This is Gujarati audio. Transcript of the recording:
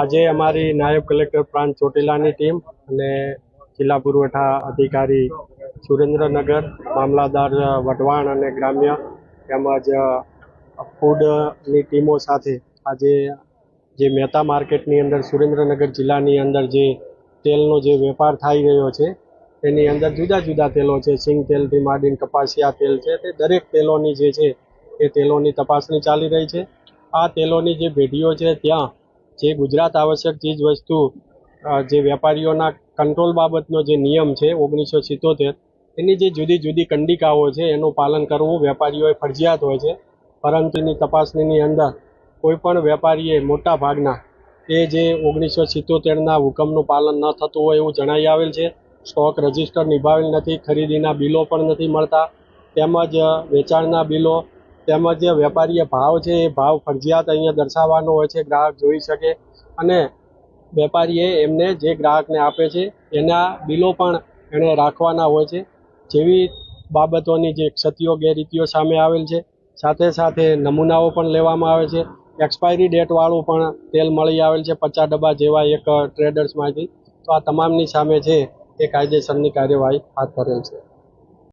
આજે અમારી નાયબ કલેક્ટર પ્રાંત ચોટીલાની ટીમ અને જિલ્લા પુરવઠા અધિકારી સુરેન્દ્રનગર, મામલાદાર વઢવાણ અને ગ્રામ્ય તેમજ ફૂડની ટીમો સાથે આજે જે મહેતા માર્કેટની અંદર, સુરેન્દ્રનગર જિલ્લાની અંદર જે તેલનો જે વેપાર થઈ રહ્યો છે, તેની અંદર જુદા જુદા તેલો છે. સિંગ તેલથી માંડીને કપાસિયા તેલ છે. તે દરેક તેલોની જે છે એ તેલોની તપાસણી ચાલી રહી છે. આ તેલોની જે પેઢીઓ છે, ત્યાં જે ગુજરાત આવશ્યક ચીજ વસ્તુ જે વેપારીઓના કંટ્રોલ બાબતનો જે નિયમ છે, ઓગણીસો સિત્તોતેર, એની જે જુદી જુદી કંડિકાઓ છે, એનું પાલન કરવું વેપારીઓએ ફરજિયાત હોય છે. પરંતુ એની તપાસણીની અંદર કોઈપણ વેપારીએ મોટા ભાગના એ જે ઓગણીસો સિત્તોતેરના હુકમનું પાલન ન થતું હોય એવું જણાઈ આવેલ છે. સ્ટોક રજિસ્ટર નિભાવેલ નથી, ખરીદીના બિલો પણ નથી મળતા. તેમજ વેચાણના બિલો તેમજ જે વેપારીએ ભાવ છે, એ ભાવ ફરજિયાત અહીંયા દર્શાવવાનો હોય છે, ગ્રાહક જોઈ શકે અને વેપારીએ એમને જે ગ્રાહકને આપે છે, એના બિલો પણ એણે રાખવાના હોય છે. જેવી બાબતોની જે ક્ષતિઓ, ગેરરીતિઓ સામે આવેલ છે, સાથે સાથે નમૂનાઓ પણ લેવામાં આવે છે. એક્સપાયરી ડેટવાળું પણ તેલ મળી આવેલ છે, પચાસ ડબ્બા જેવા એક ટ્રેડર્સમાંથી. તો આ તમામની સામે છે, એ કાયદેસરની કાર્યવાહી હાથ ધરેલ છે.